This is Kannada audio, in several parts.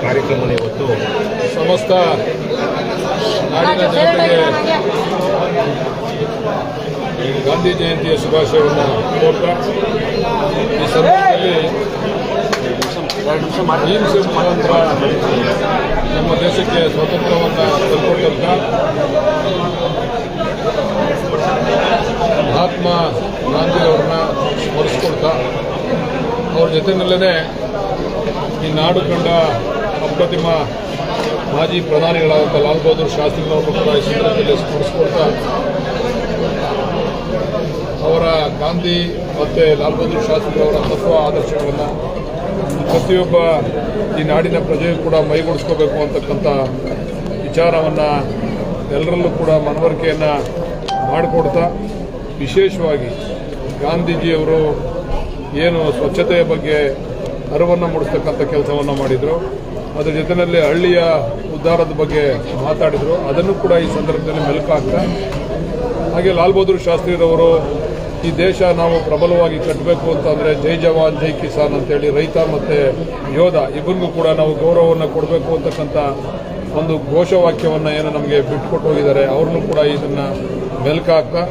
ಕಾರ್ಯಕ್ರಮ ಇವತ್ತು ಸಮಸ್ತ ನಾಡಿನ ಜನತೆಗೆ ಗಾಂಧಿ ಜಯಂತಿಯ ಶುಭಾಶಯವನ್ನು ಕೋರ್ತಾ ಈ ಸಂದರ್ಭದಲ್ಲಿ ಅಹಿಂಸೆ ಮುಖಾಂತರ ನಮ್ಮ ದೇಶಕ್ಕೆ ಸ್ವಾತಂತ್ರ್ಯವನ್ನು ತಂದುಕೊಟ್ಟಂತ ಮಹಾತ್ಮ ಗಾಂಧಿಯವರನ್ನ ಸ್ಮರಿಸ್ಕೊಳ್ತಾ ಅವ್ರ ಜೊತೆಯಲ್ಲೇ ಈ ನಾಡು ಕಂಡ ಅಪ್ರತಿಮ ಮಾಜಿ ಪ್ರಧಾನಿಗಳಾದಂಥ ಲಾಲ್ ಬಹದ್ದೂರ್ ಶಾಸ್ತ್ರಿಗಳವರು ಕೂಡ ಈ ಸಂದರ್ಭದಲ್ಲಿ ಸ್ಮರಿಸ್ಕೊಳ್ತಾ ಅವರ ಗಾಂಧಿ ಮತ್ತು ಲಾಲ್ ಬಹದ್ದೂರ್ ಶಾಸ್ತ್ರಿಗಳವರ ತತ್ವ ಆದರ್ಶಗಳನ್ನು ಪ್ರತಿಯೊಬ್ಬ ಈ ನಾಡಿನ ಪ್ರಜೆಯು ಕೂಡ ಮೈಗೂಡಿಸ್ಕೋಬೇಕು ಅಂತಕ್ಕಂಥ ವಿಚಾರವನ್ನು ಎಲ್ಲರಲ್ಲೂ ಕೂಡ ಮನವರಿಕೆಯನ್ನು ಮಾಡಿಕೊಡ್ತಾ, ವಿಶೇಷವಾಗಿ ಗಾಂಧೀಜಿಯವರು ಏನು ಸ್ವಚ್ಛತೆಯ ಬಗ್ಗೆ ಅರಿವನ್ನು ಮೂಡಿಸ್ತಕ್ಕಂಥ ಕೆಲಸವನ್ನು ಮಾಡಿದರು. ಅದರ ಜೊತೆಯಲ್ಲಿ ಹಳ್ಳಿಯ ಉದ್ಧಾರದ ಬಗ್ಗೆ ಮಾತಾಡಿದರು. ಅದನ್ನು ಕೂಡ ಈ ಸಂದರ್ಭದಲ್ಲಿ ಮೆಲುಕು ಹಾಕ್ತಾ ಹಾಗೆ ಲಾಲ್ ಬಹದ್ದೂರ್ ಶಾಸ್ತ್ರಿರವರು, ಈ ದೇಶ ನಾವು ಪ್ರಬಲವಾಗಿ ಕಟ್ಟಬೇಕು ಅಂತಂದರೆ ಜೈ ಜವಾನ್, ಜೈ ಕಿಸಾನ್ ಅಂತೇಳಿ ರೈತ ಮತ್ತು ಯೋಧ ಇಬ್ಬರಿಗೂ ಕೂಡ ನಾವು ಗೌರವವನ್ನು ಕೊಡಬೇಕು ಅಂತಕ್ಕಂಥ ಒಂದು ಘೋಷವಾಕ್ಯವನ್ನು ಏನು ನಮಗೆ ಬಿಟ್ಕೊಟ್ಟು ಹೋಗಿದ್ದಾರೆ. ಅವ್ರನ್ನೂ ಕೂಡ ಇದನ್ನು ಮೆಲುಕು ಹಾಕ್ತಾ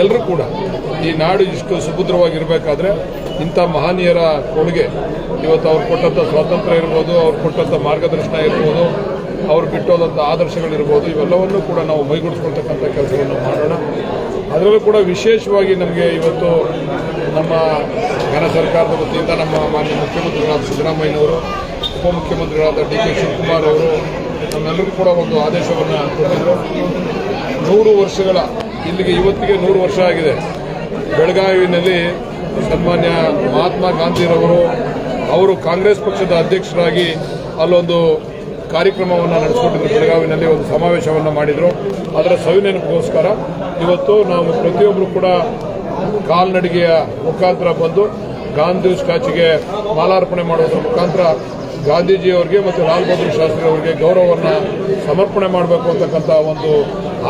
ಎಲ್ಲರೂ ಕೂಡ ಈ ನಾಡು ಇಷ್ಟು ಸುಭದ್ರವಾಗಿರಬೇಕಾದ್ರೆ ಇಂಥ ಮಹನೀಯರ ಕೊಡುಗೆ. ಇವತ್ತು ಅವ್ರು ಕೊಟ್ಟಂಥ ಸ್ವಾತಂತ್ರ್ಯ ಇರ್ಬೋದು, ಅವ್ರು ಕೊಟ್ಟಂಥ ಮಾರ್ಗದರ್ಶನ ಇರ್ಬೋದು, ಅವ್ರು ಬಿಟ್ಟೋದಂಥ ಆದರ್ಶಗಳಿರ್ಬೋದು, ಇವೆಲ್ಲವನ್ನೂ ಕೂಡ ನಾವು ಮೈಗೂಡಿಸ್ಕೊಳ್ತಕ್ಕಂಥ ಕೆಲಸವನ್ನು ಮಾಡೋಣ. ಅದರಲ್ಲೂ ಕೂಡ ವಿಶೇಷವಾಗಿ ನಮಗೆ ಇವತ್ತು ನಮ್ಮ ಘನ ಸರ್ಕಾರದ ವತಿಯಿಂದ ನಮ್ಮ ಮಾನ್ಯ ಮುಖ್ಯಮಂತ್ರಿಗಳಾದ ಸಿದ್ದರಾಮಯ್ಯನವರು, ಉಪಮುಖ್ಯಮಂತ್ರಿಗಳಾದ ಡಿ ಕೆ ಶಿವಕುಮಾರ್ ಅವರು ನಮ್ಮೆಲ್ಲರಿಗೂ ಕೂಡ ಒಂದು ಆದೇಶವನ್ನು ಕೊಟ್ಟಿದ್ದರು ನೂರು ವರ್ಷಗಳ, ಇಲ್ಲಿಗೆ ಇವತ್ತಿಗೆ ನೂರು ವರ್ಷ ಆಗಿದೆ. ಬೆಳಗಾವಿನಲ್ಲಿ ಸನ್ಮಾನ್ಯ ಮಹಾತ್ಮ ಗಾಂಧಿರವರು ಅವರು ಕಾಂಗ್ರೆಸ್ ಪಕ್ಷದ ಅಧ್ಯಕ್ಷರಾಗಿ ಅಲ್ಲೊಂದು ಕಾರ್ಯಕ್ರಮವನ್ನು ನಡೆಸಿಕೊಂಡಿದ್ರು ಬೆಳಗಾವಿನಲ್ಲಿ ಒಂದು ಸಮಾವೇಶವನ್ನು ಮಾಡಿದರು. ಅದರ ಸವಿನೆನಪಿಗೋಸ್ಕರ ಇವತ್ತು ನಾವು ಪ್ರತಿಯೊಬ್ಬರು ಕೂಡ ಕಾಲ್ನಡಿಗೆಯ ಮುಖಾಂತರ ಬಂದು ಗಾಂಧಿ ಸ್ಟ್ಯಾಚ್ಯೂಗೆ ಮಾಲಾರ್ಪಣೆ ಮಾಡುವುದರ ಮುಖಾಂತರ ಗಾಂಧೀಜಿಯವರಿಗೆ ಮತ್ತು ಲಾಲ್ ಬಹದ್ದೂರ್ ಶಾಸ್ತ್ರಿ ಅವರಿಗೆ ಗೌರವವನ್ನು ಸಮರ್ಪಣೆ ಮಾಡಬೇಕು ಅಂತಕ್ಕಂಥ ಒಂದು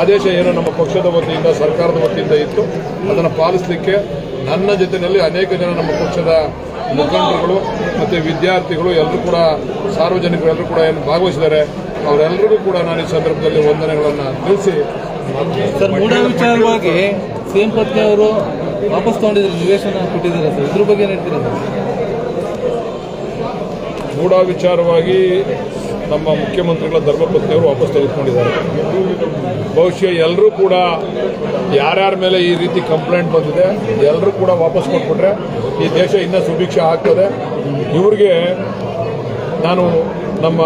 ಆದೇಶ ಏನು ನಮ್ಮ ಪಕ್ಷದ ವತಿಯಿಂದ, ಸರ್ಕಾರದ ವತಿಯಿಂದ ಇತ್ತು. ಅದನ್ನು ಪಾಲಿಸಲಿಕ್ಕೆ ನನ್ನ ಜೊತೆಯಲ್ಲಿ ಅನೇಕ ಜನ ನಮ್ಮ ಪಕ್ಷದ ಮುಖಂಡರುಗಳು ಮತ್ತು ವಿದ್ಯಾರ್ಥಿಗಳು ಎಲ್ಲರೂ ಕೂಡ ಸಾರ್ವಜನಿಕರೆಲ್ಲರೂ ಕೂಡ ಏನು ಭಾಗವಹಿಸಿದ್ದಾರೆ. ಅವರೆಲ್ಲರಿಗೂ ಕೂಡ ನಾನು ಈ ಸಂದರ್ಭದಲ್ಲಿ ವಂದನೆಗಳನ್ನು ತಿಳಿಸಿ ವಿಚಾರವಾಗಿ ಸಿಎಂ ಪತ್ನಿ ಅವರು ವಾಪಸ್ ತಗೊಂಡಿದ್ದಾರೆ ನಿವೇಶನ ಕೊಟ್ಟಿದ್ದಾರೆ ಸರ್? ಇದ್ರ ಬಗ್ಗೆ ಹೇಳ್ತೀರಾ ಮೂಢ ವಿಚಾರವಾಗಿ ನಮ್ಮ ಮುಖ್ಯಮಂತ್ರಿಗಳ ಧರ್ಮಪತ್ನಿಯವರು ವಾಪಸ್ ತೆಗೆದುಕೊಂಡಿದ್ದಾರೆ. ಬಹುಶಃ ಎಲ್ಲರೂ ಕೂಡ ಯಾರ್ಯಾರ ಮೇಲೆ ಈ ರೀತಿ ಕಂಪ್ಲೇಂಟ್ ಬಂದಿದೆ, ಎಲ್ಲರೂ ಕೂಡ ವಾಪಸ್ ಕೊಟ್ಬಿಟ್ರೆ ಈ ದೇಶ ಇನ್ನೂ ಸುಭಿಕ್ಷ ಆಗ್ತದೆ. ಇವ್ರಿಗೆ ನಾನು ನಮ್ಮ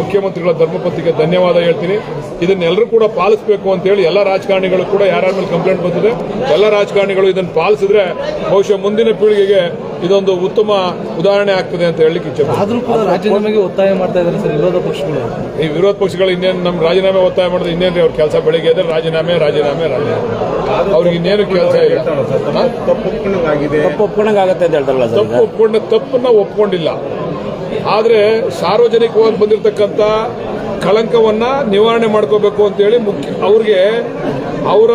ಮುಖ್ಯಮಂತ್ರಿಗಳ ಧರ್ಮಪತ್ನಿಗೆ ಧನ್ಯವಾದ ಹೇಳ್ತೀನಿ. ಇದನ್ನೆಲ್ಲರೂ ಕೂಡ ಪಾಲಿಸಬೇಕು ಅಂತೇಳಿ ಎಲ್ಲ ರಾಜಕಾರಣಿಗಳು ಕೂಡ ಯಾರ್ಯಾರ ಮೇಲೆ ಕಂಪ್ಲೇಂಟ್ ಬಂದಿದೆ ಎಲ್ಲ ರಾಜಕಾರಣಿಗಳು ಇದನ್ನು ಪಾಲಿಸಿದ್ರೆ ಬಹುಶಃ ಮುಂದಿನ ಪೀಳಿಗೆಗೆ ಇದೊಂದು ಉತ್ತಮ ಉದಾಹರಣೆ ಆಗ್ತದೆ ಅಂತ ಹೇಳಲಿಕ್ಕೆ ಇಚ್ಛೆ ಆದರೂ ಕೂಡ ರಾಜೀನಾಮೆಗೆ ಒತ್ತಾಯ ಮಾಡ್ತಾ ಇದ್ದಾರೆ ಸರ್ ವಿರೋಧ ಪಕ್ಷಗಳು. ಈ ವಿರೋಧ ಪಕ್ಷಗಳು ಇನ್ನೇನು ನಮ್ಮ ರಾಜೀನಾಮೆ ಒತ್ತಾಯ ಮಾಡಿದ್ರೆ ಇನ್ನೇನು ಅವ್ರ ಕೆಲಸ ಬೆಳಿಗ್ಗೆ ಇದ್ರೆ ರಾಜೀನಾಮೆ ರಾಜೀನಾಮೆ ರಾಜೀನಾಮೆ. ಅವ್ರಿಗೆ ಇನ್ನೇನು ಕೆಲಸ ಇಲ್ಲ. ತಪ್ಪು ಒಪ್ಕೊಂಡಂಗಾಗತ್ತೆ ಅಂತ ಹೇಳ್ತಾರಲ್ಲ ತಪ್ಪು ಒಪ್ಕೊಂಡ ತಪ್ಪನ್ನ ಒಪ್ಕೊಂಡಿಲ್ಲ. ಆದರೆ ಸಾರ್ವಜನಿಕವಾಗಿ ಬಂದಿರತಕ್ಕಂಥ ಕಳಂಕವನ್ನು ನಿವಾರಣೆ ಮಾಡ್ಕೋಬೇಕು ಅಂತೇಳಿ ಮುಖ್ಯ ಅವ್ರಿಗೆ ಅವರ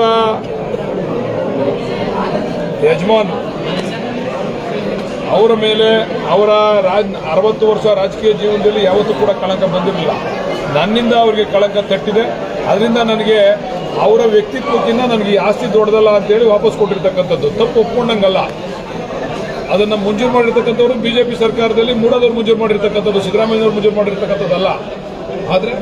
ಯಜಮಾನ್ ಅವರ ಮೇಲೆ ಅವರ ರಾಜ್ ಅರವತ್ತು ವರ್ಷ ರಾಜಕೀಯ ಜೀವನದಲ್ಲಿ ಯಾವತ್ತೂ ಕೂಡ ಕಳಂಕ ಬಂದಿರಲಿಲ್ಲ. ನನ್ನಿಂದ ಅವರಿಗೆ ಕಳಂಕ ತಟ್ಟಿದೆ. ಅದರಿಂದ ನನಗೆ ಅವರ ವ್ಯಕ್ತಿತ್ವಕ್ಕಿಂತ ನನಗೆ ಆಸ್ತಿ ದೊಡ್ಡದಲ್ಲ ಅಂತೇಳಿ ವಾಪಸ್ ಕೊಟ್ಟಿರ್ತಕ್ಕಂಥದ್ದು. ತಪ್ಪು ಒಪ್ಕೊಂಡಂಗಲ್ಲ. ಅದನ್ನು ಮಂಜೂರು ಮಾಡಿರ್ತಕ್ಕಂಥವ್ರು ಬಿಜೆಪಿ ಸರ್ಕಾರದಲ್ಲಿ ಮೂಡೋದವ್ರು ಮಂಜೂರು ಮಾಡಿರ್ತಕ್ಕಂಥದ್ದು ಸಿದ್ದರಾಮಯ್ಯವ್ರು ಮಂಜೂರು ಮಾಡಿರ್ತಕ್ಕಂಥದ್ದಲ್ಲ. ಆದರೆ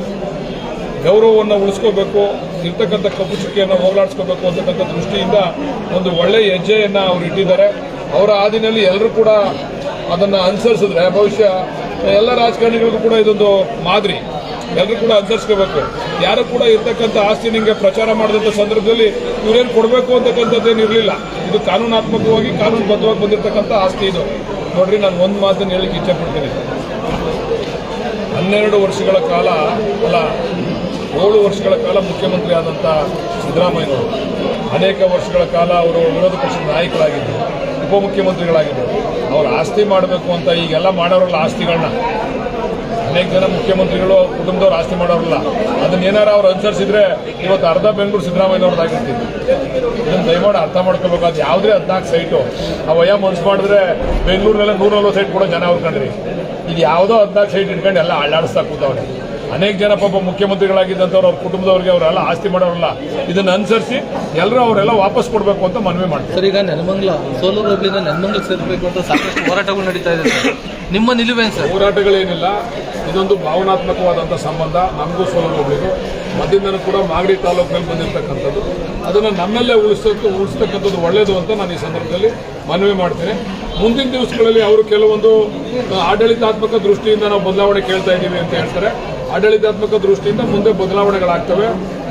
ಗೌರವವನ್ನು ಉಳಿಸ್ಕೋಬೇಕು, ಇರ್ತಕ್ಕಂಥ ಕಪ್ಪು ಚುಕ್ಕಿಯನ್ನು ಹೋಗಲಾಡಿಸ್ಕೋಬೇಕು ಅಂತಕ್ಕಂಥ ದೃಷ್ಟಿಯಿಂದ ಒಂದು ಒಳ್ಳೆಯ ಹೆಜ್ಜೆಯನ್ನು ಅವರು ಇಟ್ಟಿದ್ದಾರೆ. ಅವರ ಹಾದಿನಲ್ಲಿ ಎಲ್ಲರೂ ಕೂಡ ಅದನ್ನು ಅನುಸರಿಸಿದ್ರೆ, ಭವಿಷ್ಯ, ಎಲ್ಲ ರಾಜಕಾರಣಿಗಳಿಗೂ ಕೂಡ ಇದೊಂದು ಮಾದರಿ. ಎಲ್ಲರೂ ಕೂಡ ಅನುಸರಿಸ್ಕೋಬೇಕು. ಯಾರು ಕೂಡ ಇರ್ತಕ್ಕಂಥ ಆಸ್ತಿ ನಿಮಗೆ ಪ್ರಚಾರ ಮಾಡಿದಂಥ ಸಂದರ್ಭದಲ್ಲಿ ಇವರೇನು ಕೊಡಬೇಕು ಅಂತಕ್ಕಂಥದ್ದೇನು ಇರಲಿಲ್ಲ. ಇದು ಕಾನೂನಾತ್ಮಕವಾಗಿ, ಕಾನೂನುಬದ್ಧವಾಗಿ ಬಂದಿರತಕ್ಕಂಥ ಆಸ್ತಿ ಇದು. ನೋಡ್ರಿ, ನಾನು ಒಂದು ಮಾತನ್ನು ಹೇಳಲಿಕ್ಕೆ ಇಚ್ಛೆಪಡ್ತೀನಿ ಹನ್ನೆರಡು ವರ್ಷಗಳ ಕಾಲ, ಅಲ್ಲ, ಏಳು ವರ್ಷಗಳ ಕಾಲ ಮುಖ್ಯಮಂತ್ರಿ ಆದಂಥ ಸಿದ್ದರಾಮಯ್ಯನವರು. ಅನೇಕ ವರ್ಷಗಳ ಕಾಲ ಅವರು ವಿರೋಧ ಪಕ್ಷದ ನಾಯಕರಾಗಿದ್ದರು, ಉಪಮುಖ್ಯಮಂತ್ರಿಗಳಾಗಿದ್ದರು. ಅವ್ರು ಆಸ್ತಿ ಮಾಡಬೇಕು ಅಂತ ಈಗೆಲ್ಲ ಮಾಡೋರಲ್ಲ ಆಸ್ತಿಗಳನ್ನ. ಅನೇಕ ಜನ ಮುಖ್ಯಮಂತ್ರಿಗಳು ಕುಟುಂಬದವ್ರು ಆಸ್ತಿ ಮಾಡೋರಲ್ಲ ಅದನ್ನ ಏನಾರು ಅವ್ರು ಅನುಸರಿಸಿದ್ರೆ ಇವತ್ತು ಅರ್ಧ ಬೆಂಗಳೂರು ಸಿದ್ದರಾಮಯ್ಯನವ್ರದ್ದಾಗಿರ್ತಿತ್ತು ಇದನ್ನು ದಯಮಾಡಿ ಅರ್ಥ ಮಾಡ್ಕೋಬೇಕು ಅದು ಯಾವುದೇ ಹದಿನಾಲ್ಕು ಸೈಟು ಆ ವಯ ಮನ್ಸು ಮಾಡಿದ್ರೆ ಬೆಂಗಳೂರಿನಲ್ಲೇ ನೂರ ನಲ್ವತ್ತು ಸೈಟ್ ಕೂಡ ಜನ ಅವ್ರು ಕಂಡ್ರಿ ಇದು ಯಾವುದೋ ಹದಿನಾಲ್ಕು ಸೈಟ್ ಇಟ್ಕೊಂಡು ಎಲ್ಲ ಅಳ್ಳಾಡಿಸ್ತಾ ಕೂತವ್ರೆ. ಅನೇಕ ಜನ ಪಾಪ ಮುಖ್ಯಮಂತ್ರಿಗಳಾಗಿದ್ದಂಥವ್ರು ಅವ್ರ ಕುಟುಂಬದವ್ರಿಗೆ ಅವರೆಲ್ಲ ಆಸ್ತಿ ಮಾಡೋರಲ್ಲ ಇದನ್ನ ಅನುಸರಿಸಿ ಎಲ್ಲರೂ ಅವರೆಲ್ಲ ವಾಪಸ್ ಕೊಡಬೇಕು ಅಂತ ಮನವಿ ಮಾಡ್ತಾರೆ ಸರ್ ಈಗ ನೆಲಮಂಗ್ಲ ಸೋಲೂರು ಹೋಗ್ಲಿಂದ ನೆನಮಂಗ್ಲ ಸೇರಬೇಕು ಅಂತ ಸಾಕಷ್ಟು ಹೋರಾಟಗಳು ನಡೀತಾ ಇದೆ ಸರ್. ನಿಮ್ಮ ನಿಲುವೇನು ಸರ್? ಹೋರಾಟಗಳೇನಿಲ್ಲ ಇದೊಂದು ಭಾವನಾತ್ಮಕವಾದಂಥ ಸಂಬಂಧ ನಮಗೂ ಸೋಲು ಹೋಗ್ಬೇಕು ಮಧ್ಯದಿಂದನೂ ಕೂಡ ಮಾಗಡಿ ತಾಲೂಕಿನಲ್ಲಿ ಬಂದಿರತಕ್ಕಂಥದ್ದು. ಅದನ್ನು ನಮ್ಮಲ್ಲೇ ಉಳಿಸೋದು ಉಳಿಸ್ತಕ್ಕಂಥದ್ದು ಒಳ್ಳೆಯದು ಅಂತ ನಾನು ಈ ಸಂದರ್ಭದಲ್ಲಿ ಮನವಿ ಮಾಡ್ತೀನಿ. ಮುಂದಿನ ದಿವಸಗಳಲ್ಲಿ ಅವರು ಕೆಲವೊಂದು ಆಡಳಿತಾತ್ಮಕ ದೃಷ್ಟಿಯಿಂದ ನಾವು ಬದಲಾವಣೆ ಕೇಳ್ತಾ ಇದ್ದೀವಿ ಅಂತ ಹೇಳ್ತಾರೆ. ಆಡಳಿತಾತ್ಮಕ ದೃಷ್ಟಿಯಿಂದ ಮುಂದೆ ಬದಲಾವಣೆಗಳಾಗ್ತವೆ.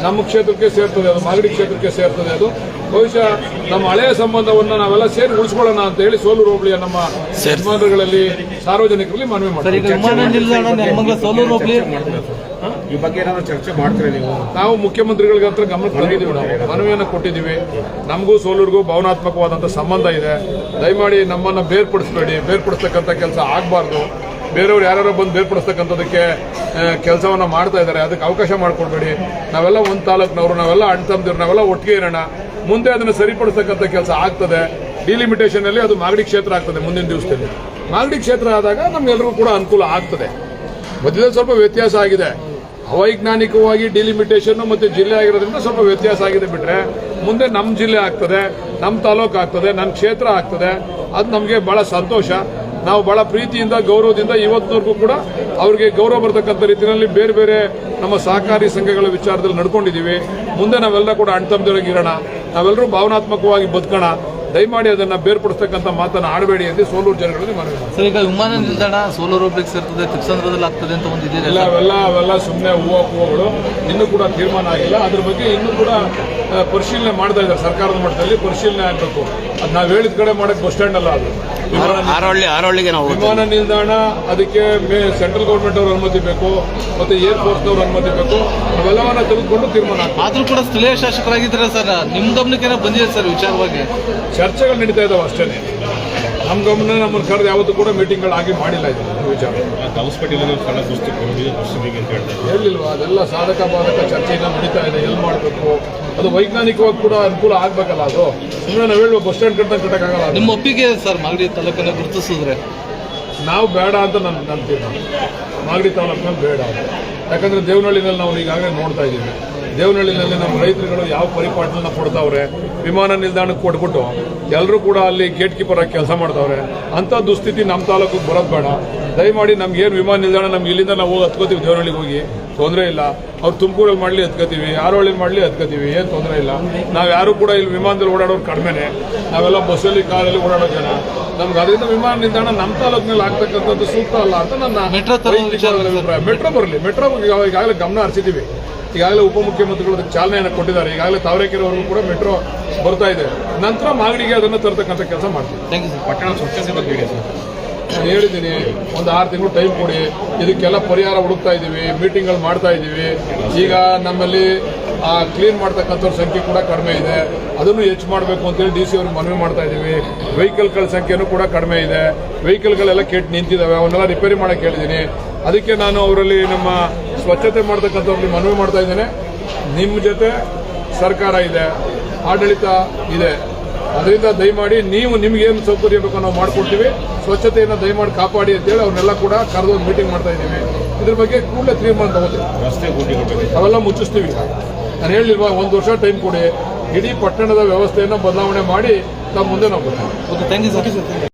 ನಮ್ಮ ಕ್ಷೇತ್ರಕ್ಕೆ ಸೇರ್ತದೆ ಅದು ಮಾಗಡಿ ಕ್ಷೇತ್ರಕ್ಕೆ ಸೇರ್ತದೆ ಅದು. ಬಹುಶಃ ನಮ್ಮ ಹಳೆಯ ಸಂಬಂಧವನ್ನು ನಾವೆಲ್ಲ ಸೇರಿ ಉಳಿಸ್ಕೊಳ್ಳೋಣ ಅಂತ ಹೇಳಿ ಸೋಲೂರು ಹೋಬಳಿಯ ನಮ್ಮ ಯಜಮಾನರುಗಳಲ್ಲಿ ಸಾರ್ವಜನಿಕರಲ್ಲಿ ಮನವಿ ಸೋಲೂರು ಈ ಬಗ್ಗೆ ಏನಾದ್ರು ಚರ್ಚೆ ಮಾಡ್ತೀರಾ ನೀವು? ನಾವು ಮುಖ್ಯಮಂತ್ರಿಗಳಿಗೆ ಹತ್ರ ಗಮನಕ್ಕೆ ತಂದಿದ್ದೀವಿ ನಾವು. ಮನವಿಯನ್ನು ಕೊಟ್ಟಿದ್ದೀವಿ. ನಮಗೂ ಸೋಲೂರಿಗೂ ಭಾವನಾತ್ಮಕವಾದಂಥ ಸಂಬಂಧ ಇದೆ. ದಯಮಾಡಿ ನಮ್ಮನ್ನು ಬೇರ್ಪಡಿಸಬೇಡಿ. ಬೇರ್ಪಡಿಸ್ತಕ್ಕಂಥ ಕೆಲಸ ಆಗಬಾರ್ದು. ಬೇರೆಯವ್ರು ಯಾರ್ಯಾರೋ ಬಂದು ಬೇರ್ಪಡಿಸ್ತಕ್ಕಂಥದಕ್ಕೆ ಕೆಲಸವನ್ನ ಮಾಡ್ತಾ ಇದ್ದಾರೆ ಅದಕ್ಕೆ ಅವಕಾಶ ಮಾಡಿಕೊಡ್ಬೇಡಿ. ನಾವೆಲ್ಲ ಒಂದು ತಾಲೂಕಿನವರು, ನಾವೆಲ್ಲ ಅಣ್ಣ ತಮ್ಮದಿರು ನಾವೆಲ್ಲ ಒಟ್ಟಿಗೆ ಇರೋಣ. ಮುಂದೆ ಅದನ್ನು ಸರಿಪಡಿಸ್ತಕ್ಕಂಥ ಕೆಲಸ ಆಗ್ತದೆ. ಡಿಲಿಮಿಟೇಷನ್ ಅಲ್ಲಿ ಅದು ಮಾಗಡಿ ಕ್ಷೇತ್ರ ಆಗ್ತದೆ ಮುಂದಿನ ದಿವಸದಲ್ಲಿ. ಮಾಗಡಿ ಕ್ಷೇತ್ರ ಆದಾಗ ನಮ್ಗೆಲ್ರಿಗೂ ಕೂಡ ಅನುಕೂಲ ಆಗ್ತದೆ. ಮಧ್ಯದಲ್ಲಿ ಸ್ವಲ್ಪ ವ್ಯತ್ಯಾಸ ಆಗಿದೆ. ಅವೈಜ್ಞಾನಿಕವಾಗಿ ಡಿಲಿಮಿಟೇಷನ್ ಮತ್ತೆ ಜಿಲ್ಲೆ ಆಗಿರೋದ್ರಿಂದ ಸ್ವಲ್ಪ ವ್ಯತ್ಯಾಸ ಆಗಿದೆ ಬಿಟ್ರೆ, ಮುಂದೆ ನಮ್ಮ ಜಿಲ್ಲೆ ಆಗ್ತದೆ ನಮ್ಮ ತಾಲೂಕು ಆಗ್ತದೆ ನನ್ನ ಕ್ಷೇತ್ರ ಆಗ್ತದೆ. ಅದು ನಮಗೆ ಬಹಳ ಸಂತೋಷ. ನಾವು ಬಹಳ ಪ್ರೀತಿಯಿಂದ ಗೌರವದಿಂದ ಇವತ್ತಿನವರೆಗೂ ಕೂಡ ಅವರಿಗೆ ಗೌರವ ಬರ್ತಕ್ಕಂಥ ರೀತಿಯಲ್ಲಿ ಬೇರೆ ಬೇರೆ ನಮ್ಮ ಸಹಕಾರಿ ಸಂಘಗಳ ವಿಚಾರದಲ್ಲಿ ನಡ್ಕೊಂಡಿದ್ದೀವಿ. ಮುಂದೆ ನಾವೆಲ್ಲ ಕೂಡ ಅಣ್ತಮ್ದೊಳಗಿರೋಣ ನಾವೆಲ್ಲರೂ ಭಾವನಾತ್ಮಕವಾಗಿ ಬದುಕೋಣ. ದಯಮಾಡಿ ಅದನ್ನ ಬೇರ್ಪಡಿಸ್ತಕ್ಕಂಥ ಮಾತನ್ನ ಆಡಬೇಡಿ ಎಂದು ಸೋಲೂರು ಜನಗಳಲ್ಲಿ ಮನವಿ. ಸರ್ ಈಗ ವಿಮಾನ ನಿಲ್ದಾಣ ಸೋಲೂರು ಬ್ರಿಕ್ಸ್ ಇರ್ತದೆ ತಿರುಸಂದ್ರದಲ್ಲಿ ಆಗ್ತದೆ ಅಂತ ಒಂದು ಇದೆ ಅವೆಲ್ಲ ಅವೆಲ್ಲ ಸುಮ್ಮನೆ ಹೂವು ಹೂವುಗಳು. ಇನ್ನೂ ಕೂಡ ತೀರ್ಮಾನ ಆಗಿಲ್ಲ. ಅದ್ರ ಬಗ್ಗೆ ಇನ್ನೂ ಕೂಡ ಪರಿಶೀಲನೆ ಮಾಡ್ತಾ ಇದ್ದಾರೆ ಸರ್ಕಾರದ ಮಟ್ಟದಲ್ಲಿ ಪರಿಶೀಲನೆ ಆಗಬೇಕು. ಅದು ನಾವು ಹೇಳಿದ ಕಡೆ ಮಾಡಕ್ಕೆ ಬಸ್ ಸ್ಟ್ಯಾಂಡ್ ಅಲ್ಲ ಅದು. ವಿಮಾನ ಆರೋಳ್ಳಿ ಆರೋಳ್ಳಿಗೆ ನಾವು ವಿಮಾನ ನಿಲ್ದಾಣ ಅದಕ್ಕೆ ಮೇ ಸೆಂಟ್ರಲ್ ಗೌರ್ಮೆಂಟ್ ಅವ್ರ ಅನುಮತಿ ಬೇಕು ಮತ್ತೆ ಏರ್ ಅವರು ಅನುಮತಿ ಬೇಕು. ಅವೆಲ್ಲವನ್ನ ತೆಗೆದುಕೊಂಡು ತೀರ್ಮಾನ ಆದರೂ ಆದ್ರೂ ಕೂಡ ಸ್ಥಳೀಯ ಶಾಸಕರಾಗಿದ್ದಾರೆ ಸರ್? ನಿಮ್ಮ ಗಮನಕ್ಕೆ ಬಂದಿದೆ ಸರ್ ವಿಚಾರವಾಗಿ? ಚರ್ಚೆಗಳು ನಡೀತಾ ಇದಾವೆ ಅಷ್ಟೇ ನಮ್ಮ ಗಮನ ನಮ್ಮನ್ನು ಕರೆದು ಯಾವತ್ತೂ ಕೂಡ ಮೀಟಿಂಗ್ಗಳಾಗಿ ಮಾಡಿಲ್ಲ ಇದು ವಿಚಾರ. ಎಲ್ಲಿಲ್ವ ಅದೆಲ್ಲ ಸಾಧಕ ಬಾಧಕ ಚರ್ಚೆಯಿಂದ ನಡೀತಾ ಇದೆ ಎಲ್ಲಿ ಮಾಡಬೇಕು? ಅದು ವೈಜ್ಞಾನಿಕವಾಗಿ ಕೂಡ ಅನುಕೂಲ ಆಗ್ಬೇಕಲ್ಲ ಅದು? ಸುಮ್ಮನೆ ನಾವು ಹೇಳುವ ಬಸ್ ಸ್ಟ್ಯಾಂಡ್ ಕಟ್ಟ ಕಟ್ಟಕ್ಕಾಗಲ್ಲ ನಿಮ್ಮ ಒಪ್ಪಿಗೆ ಸರ್ ಮಾಗಡಿ ತಾಲೂಕನ್ನು ಗುರುತಿಸಿದ್ರೆ. ನಾವು ಬೇಡ ಅಂತ ನನ್ನ ನನ್ನ ತೀರ್ಮಾನ ಮಾಗಡಿ ತಾಲೂಕನ್ನ ಬೇಡ ಅಂತ ಯಾಕಂದ್ರೆ ದೇವನಹಳ್ಳಿನಲ್ಲಿ ನಾವು ಈಗಾಗಲೇ ನೋಡ್ತಾ ಇದ್ದೀವಿ. ದೇವನಹಳ್ಳಿನಲ್ಲಿ ನಮ್ಮ ರೈತರುಗಳು ಯಾವ ಪರಿಪಾಠನ ಕೊಡ್ತಾವ್ರೆ? ವಿಮಾನ ನಿಲ್ದಾಣಕ್ಕೆ ಕೊಟ್ಬಿಟ್ಟು ಎಲ್ಲರೂ ಕೂಡ ಅಲ್ಲಿ ಗೇಟ್ ಕೀಪರ್ ಆಗಿ ಕೆಲಸ ಮಾಡ್ತಾವ್ರೆ. ಅಂಥ ದುಸ್ಥಿತಿ ನಮ್ಮ ತಾಲೂಕಿಗೆ ಬರೋದು ಬೇಡ. ದಯಮಾಡಿ ನಮ್ಗೆ ಏನು ವಿಮಾನ ನಿಲ್ದಾಣ ನಮ್ಗೆ ಇಲ್ಲಿಂದ ನಾವು ಹೋಗಿ ಹತ್ಕೋತೀವಿ ದೇವನಹಳ್ಳಿಗೆ ಹೋಗಿ. ತೊಂದರೆ ಇಲ್ಲ. ಅವ್ರು ತುಮಕೂರಲ್ಲಿ ಮಾಡಲಿ ಹತ್ಕೋತೀವಿ ಆರೋಳಿ ಮಾಡಲಿ ಹತ್ಕೋತೀವಿ ಏನು ತೊಂದರೆ ಇಲ್ಲ. ನಾವು ಯಾರು ಕೂಡ ಇಲ್ಲಿ ವಿಮಾನದಲ್ಲಿ ಓಡಾಡೋರು ಕಡಿಮೆನೆ. ನಾವೆಲ್ಲ ಬಸ್ಸಲ್ಲಿ ಕಾರಲ್ಲಿ ಓಡಾಡೋ ಜನ. ನಮ್ಗೆ ಅದರಿಂದ ವಿಮಾನ ನಿಲ್ದಾಣ ನಮ್ಮ ತಾಲೂಕಿನಲ್ಲಿ ಆಗ್ತಕ್ಕಂಥದ್ದು ಸೂಕ್ತ ಅಲ್ಲ ಅಂತ ನನ್ನ ಮೆಟ್ರೋ ತರ ವಿಚಾರ ಅಭಿಪ್ರಾಯ. ಮೆಟ್ರೋ ಬರಲಿ. ಮೆಟ್ರೋ ಈಗಾಗಲೇ ಗಮನ ಹರಿಸಿದ್ದೀವಿ. ಈಗಾಗಲೇ ಉಪಮುಖ್ಯಮಂತ್ರಿಗಳು ಅದಕ್ಕೆ ಚಾಲನೆಯನ್ನು ಕೊಟ್ಟಿದ್ದಾರೆ. ಈಗಾಗಲೇ ತಾವರೆಕೆರೆವರೆಗೂ ಕೂಡ ಮೆಟ್ರೋ ಬರ್ತಾ ಇದೆ. ನಂತರ ಮಾಗಡಿಗೆ ಅದನ್ನು ತರ್ತಕ್ಕಂಥ ಕೆಲಸ ಮಾಡ್ತೀವಿ. ಪಟ್ಟಣ ಸ್ವಚ್ಛತೆ ಬಗ್ಗೆ ನಾನು ಹೇಳಿದ್ದೀನಿ ಒಂದು ಆರು ತಿಂಗಳು ಟೈಮ್ ಕೊಡಿ. ಇದಕ್ಕೆಲ್ಲ ಪರಿಹಾರ ಹುಡುಕ್ತಾ ಇದ್ದೀವಿ ಮೀಟಿಂಗ್ಗಳು ಮಾಡ್ತಾ ಇದ್ದೀವಿ. ಈಗ ನಮ್ಮಲ್ಲಿ ಆ ಕ್ಲೀನ್ ಮಾಡ್ತಕ್ಕಂಥವ್ರ ಸಂಖ್ಯೆ ಕೂಡ ಕಡಿಮೆ ಇದೆ. ಅದನ್ನು ಹೆಚ್ಚು ಮಾಡಬೇಕು ಅಂತೇಳಿ ಡಿ ಸಿ ಅವ್ರಿಗೆ ಮನವಿ ಮಾಡ್ತಾ ಇದ್ದೀವಿ. ವೆಹಿಕಲ್ಗಳ ಸಂಖ್ಯೆನೂ ಕೂಡ ಕಡಿಮೆ ಇದೆ. ವೆಹಿಕಲ್ಗಳೆಲ್ಲ ಕೆಟ್ಟು ನಿಂತಿದ್ದಾವೆ. ಅವನ್ನೆಲ್ಲ ರಿಪೇರಿ ಮಾಡೋಕ್ಕೆ ಹೇಳಿದ್ದೀನಿ. ಅದಕ್ಕೆ ನಾನು ಅವರಲ್ಲಿ ನಮ್ಮ ಸ್ವಚ್ಛತೆ ಮಾಡ್ತಕ್ಕಂಥವ್ರಿಗೆ ಮನವಿ ಮಾಡ್ತಾ ಇದ್ದೇನೆ. ನಿಮ್ಮ ಜೊತೆ ಸರ್ಕಾರ ಇದೆ ಆಡಳಿತ ಇದೆ. ಅದರಿಂದ ದಯಮಾಡಿ ನೀವು ನಿಮ್ಗೇನು ಸೌಕರ್ಯ ಬೇಕೋ ನಾವು ಮಾಡ್ಕೊಡ್ತೀವಿ. ಸ್ವಚ್ಛತೆಯನ್ನು ದಯಮಾಡಿ ಕಾಪಾಡಿ ಅಂತೇಳಿ ಅವ್ರನ್ನೆಲ್ಲ ಕೂಡ ಕರೆದು ಒಂದು ಮೀಟಿಂಗ್ ಮಾಡ್ತಾ ಇದ್ದೀವಿ ಇದ್ರ ಬಗ್ಗೆ ಕೂಡಲೇ ತೀರ್ಮಾನ ತಗೋತೀವಿ. ರಸ್ತೆ ಗುಂಡಿಗಳು ಅವೆಲ್ಲ ಮುಚ್ಚಿಸ್ತೀವಿ. ನಾನು ಹೇಳಿಲ್ವಾ ಒಂದು ವರ್ಷ ಟೈಮ್ ಕೊಡಿ. ಇಡೀ ಪಟ್ಟಣದ ವ್ಯವಸ್ಥೆಯನ್ನು ಬದಲಾವಣೆ ಮಾಡಿ ನಾವು ಮುಂದೆ ನಾವು ಬರ್ತೀವಿ. Thank you sir